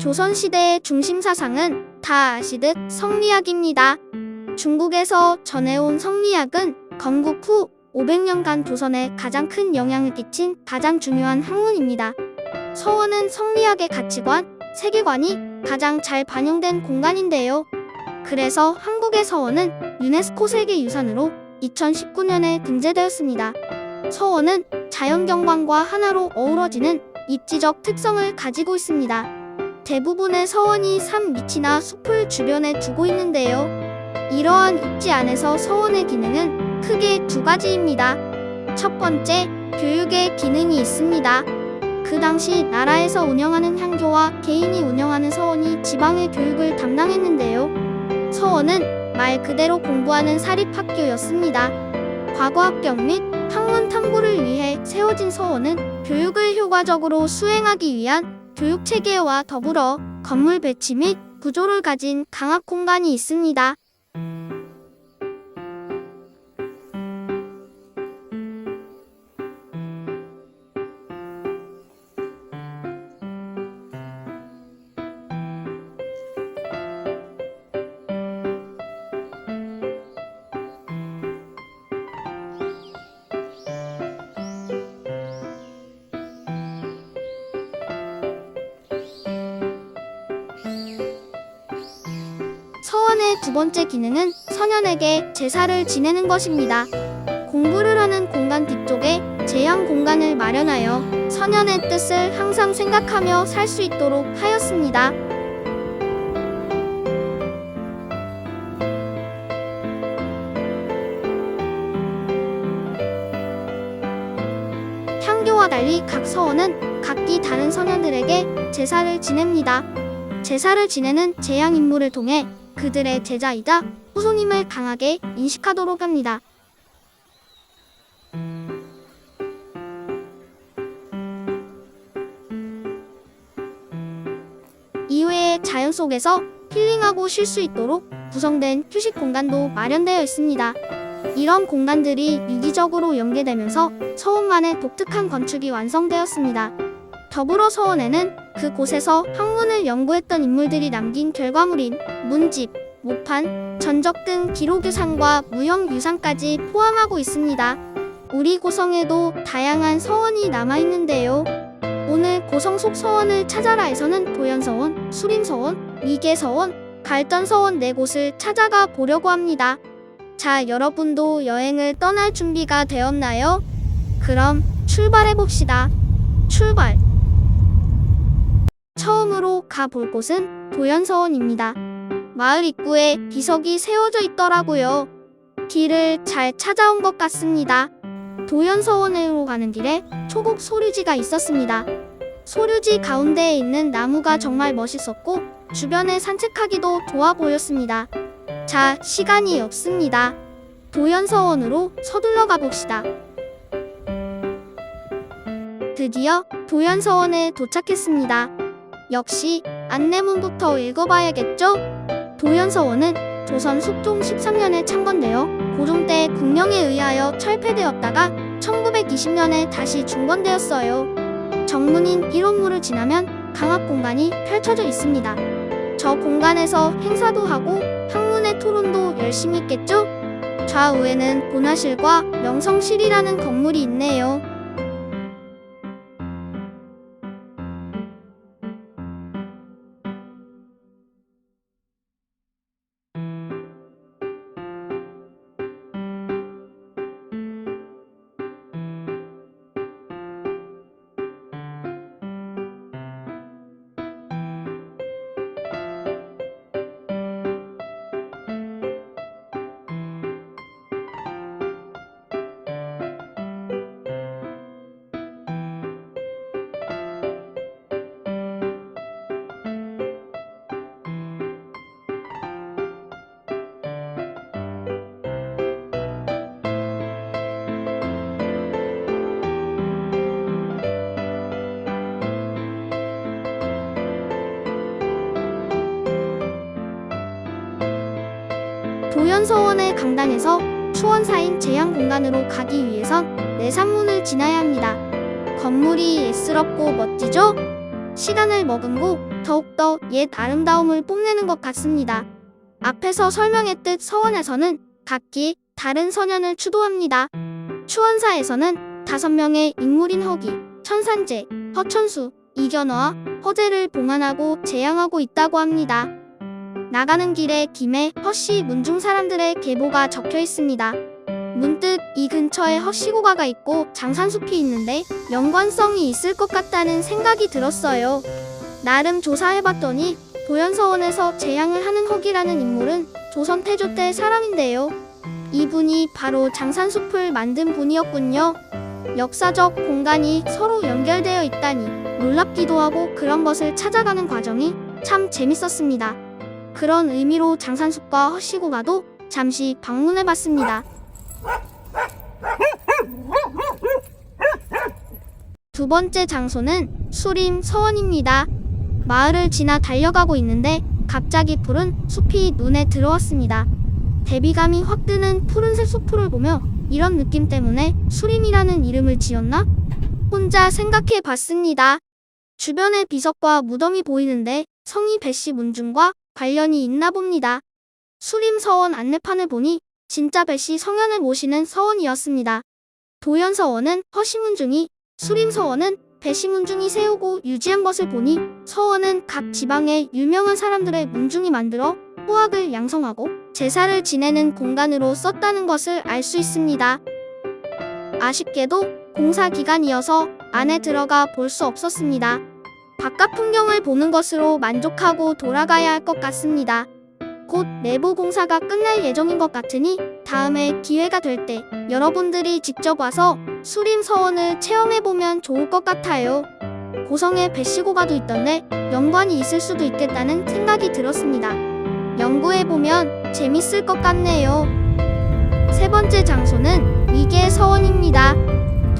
조선시대의 중심 사상은 다 아시듯 성리학입니다. 중국에서 전해온 성리학은 건국 후 500년간 조선에 가장 큰 영향을 끼친 가장 중요한 학문입니다. 서원은 성리학의 가치관, 세계관이 가장 잘 반영된 공간인데요. 그래서 한국의 서원은 유네스코 세계유산으로 2019년에 등재되었습니다. 서원은 자연경관과 하나로 어우러지는 입지적 특성을 가지고 있습니다. 대부분의 서원이 산 밑이나 숲을 주변에 두고 있는데요. 이러한 입지 안에서 서원의 기능은 크게 두 가지입니다. 첫 번째, 교육의 기능이 있습니다. 그 당시 나라에서 운영하는 향교와 개인이 운영하는 서원이 지방의 교육을 담당했는데요. 서원은 말 그대로 공부하는 사립학교였습니다. 과거 합격 및 학문 탐구를 위해 세워진 서원은 교육을 효과적으로 수행하기 위한 교육 체계와 더불어 건물 배치 및 구조를 가진 강학 공간이 있습니다. 서원의 두 번째 기능은 선현에게 제사를 지내는 것입니다. 공부를 하는 공간 뒤쪽에 제양 공간을 마련하여 선현의 뜻을 항상 생각하며 살 수 있도록 하였습니다. 향교와 달리 각 서원은 각기 다른 선현들에게 제사를 지냅니다. 제사를 지내는 제양 인물을 통해 그들의 제자이자 후손임을 강하게 인식하도록 합니다. 이외에 자연 속에서 힐링하고 쉴 수 있도록 구성된 휴식 공간도 마련되어 있습니다. 이런 공간들이 유기적으로 연계되면서 서원만의 독특한 건축이 완성되었습니다. 더불어 서원에는 그곳에서 학문을 연구했던 인물들이 남긴 결과물인 문집, 모판, 전적 등 기록 유산과 무형 유산까지 포함하고 있습니다. 우리 고성에도 다양한 서원이 남아 있는데요. 오늘 고성 속 서원을 찾아라에서는 도연서원, 수림서원, 미계서원, 갈전서원 네 곳을 찾아가 보려고 합니다. 자, 여러분도 여행을 떠날 준비가 되었나요? 그럼 출발해 봅시다. 출발! 처음으로 가볼 곳은 도연서원입니다. 마을 입구에 비석이 세워져 있더라고요. 길을 잘 찾아온 것 같습니다. 도연서원으로 가는 길에 초곡 소류지가 있었습니다. 소류지 가운데에 있는 나무가 정말 멋있었고 주변에 산책하기도 좋아 보였습니다. 자, 시간이 없습니다. 도연서원으로 서둘러 가봅시다. 드디어 도연서원에 도착했습니다. 역시 안내문부터 읽어봐야겠죠? 도연서원은 조선 숙종 13년에 창건되어 고종 때 국령에 의하여 철폐되었다가 1920년에 다시 중건되었어요. 정문인 1호문을 지나면 강학 공간이 펼쳐져 있습니다. 저 공간에서 행사도 하고 학문의 토론도 열심히 했겠죠? 좌우에는 본화실과 명성실이라는 건물이 있네요. 도연서원의 강당에서 추원사인 제양 공간으로 가기 위해선 내산문을 지나야 합니다. 건물이 예스럽고 멋지죠? 시간을 머금고 더욱더 옛 아름다움을 뽐내는 것 같습니다. 앞에서 설명했듯 서원에서는 각기 다른 선현을 추도합니다. 추원사에서는 다섯 명의 인물인 허기, 천산재, 허천수, 이견화와 허재를 봉안하고 재양하고 있다고 합니다. 나가는 길에 김해, 허씨, 문중 사람들의 계보가 적혀 있습니다. 문득 이 근처에 허씨고가가 있고 장산숲이 있는데 연관성이 있을 것 같다는 생각이 들었어요. 나름 조사해봤더니 도연서원에서 재양을 하는 허기라는 인물은 조선 태조 때 사람인데요. 이분이 바로 장산숲을 만든 분이었군요. 역사적 공간이 서로 연결되어 있다니 놀랍기도 하고 그런 것을 찾아가는 과정이 참 재밌었습니다. 그런 의미로 장산숲과 허씨고가도 잠시 방문해 봤습니다. 두 번째 장소는 수림 서원입니다. 마을을 지나 달려가고 있는데 갑자기 푸른 숲이 눈에 들어왔습니다. 대비감이 확 드는 푸른색 숲을 보며 이런 느낌 때문에 수림이라는 이름을 지었나? 혼자 생각해 봤습니다. 주변에 비석과 무덤이 보이는데 성이 배씨 문중과 관련이 있나 봅니다. 수림 서원 안내판을 보니 진짜 배씨 성현을 모시는 서원이었습니다. 도연서원은 허시문중이, 수림서원은 배시문중이 세우고 유지한 것을 보니 서원은 각 지방의 유명한 사람들의 문중이 만들어 후학을 양성하고 제사를 지내는 공간으로 썼다는 것을 알 수 있습니다. 아쉽게도 공사 기간이어서 안에 들어가 볼 수 없었습니다. 바깥 풍경을 보는 것으로 만족하고 돌아가야 할 것 같습니다. 곧 내부 공사가 끝날 예정인 것 같으니 다음에 기회가 될 때 여러분들이 직접 와서 수림 서원을 체험해보면 좋을 것 같아요. 고성에 배시고가도 있던데 연관이 있을 수도 있겠다는 생각이 들었습니다. 연구해보면 재밌을 것 같네요. 세 번째 장소는 위계서원입니다.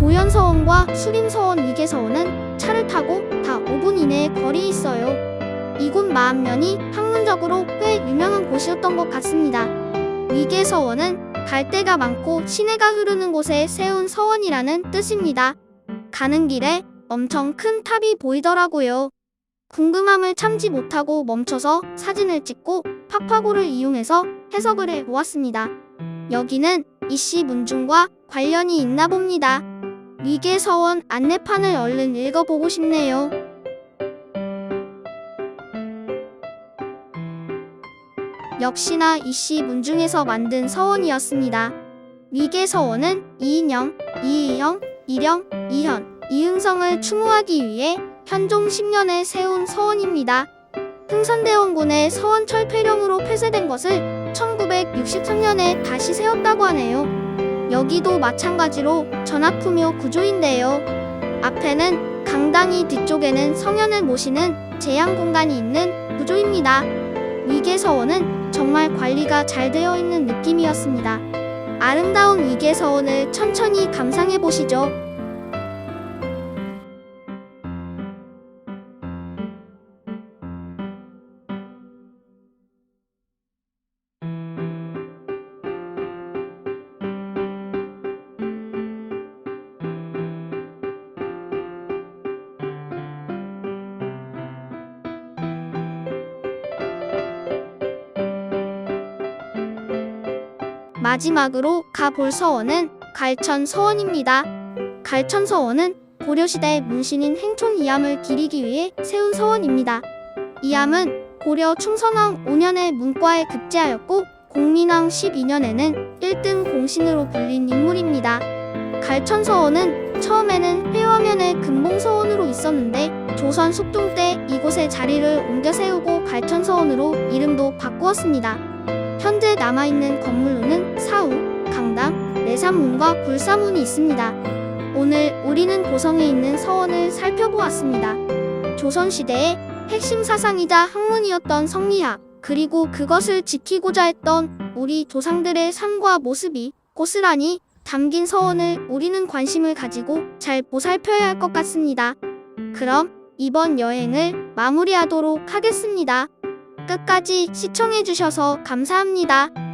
도연서원과 수림서원 위계서원은 차를 타고 다 5분 이내에 거리에 있어요. 이곳 마암면이 학문적으로 꽤 유명한 곳이었던 것 같습니다. 위계서원은 갈대가 많고 시내가 흐르는 곳에 세운 서원이라는 뜻입니다. 가는 길에 엄청 큰 탑이 보이더라고요. 궁금함을 참지 못하고 멈춰서 사진을 찍고 팝파고를 이용해서 해석을 해 보았습니다. 여기는 이씨 문중과 관련이 있나 봅니다. 위계서원 안내판을 얼른 읽어보고 싶네요. 역시나 이씨 문중에서 만든 서원이었습니다. 위계서원은 이인영, 이의영, 이령, 이현, 이흥성을 추모하기 위해 현종 10년에 세운 서원입니다. 흥선대원군의 서원 철폐령으로 폐쇄된 것을 1963년에 다시 세웠다고 하네요. 여기도 마찬가지로 전하품요 구조인데요. 앞에는 강당이 뒤쪽에는 성현을 모시는 제양 공간이 있는 구조입니다. 위계서원은 정말 관리가 잘 되어 있는 느낌이었습니다. 아름다운 위계서원을 천천히 감상해 보시죠. 마지막으로 가볼 서원은 갈천 서원입니다. 갈천 서원은 고려시대 문신인 행촌 이암을 기리기 위해 세운 서원입니다. 이암은 고려 충선왕 5년에 문과에 급제하였고 공민왕 12년에는 1등 공신으로 불린 인물입니다. 갈천 서원은 처음에는 회화면의 금봉서원으로 있었는데 조선 숙종 때 이곳에 자리를 옮겨 세우고 갈천 서원으로 이름도 바꾸었습니다. 현재 남아있는 건물로는 사우, 강당, 내산문과 불사문이 있습니다. 오늘 우리는 고성에 있는 서원을 살펴보았습니다. 조선시대의 핵심 사상이자 학문이었던 성리학, 그리고 그것을 지키고자 했던 우리 조상들의 삶과 모습이 고스란히 담긴 서원을 우리는 관심을 가지고 잘 보살펴야 할 것 같습니다. 그럼 이번 여행을 마무리하도록 하겠습니다. 끝까지 시청해주셔서 감사합니다.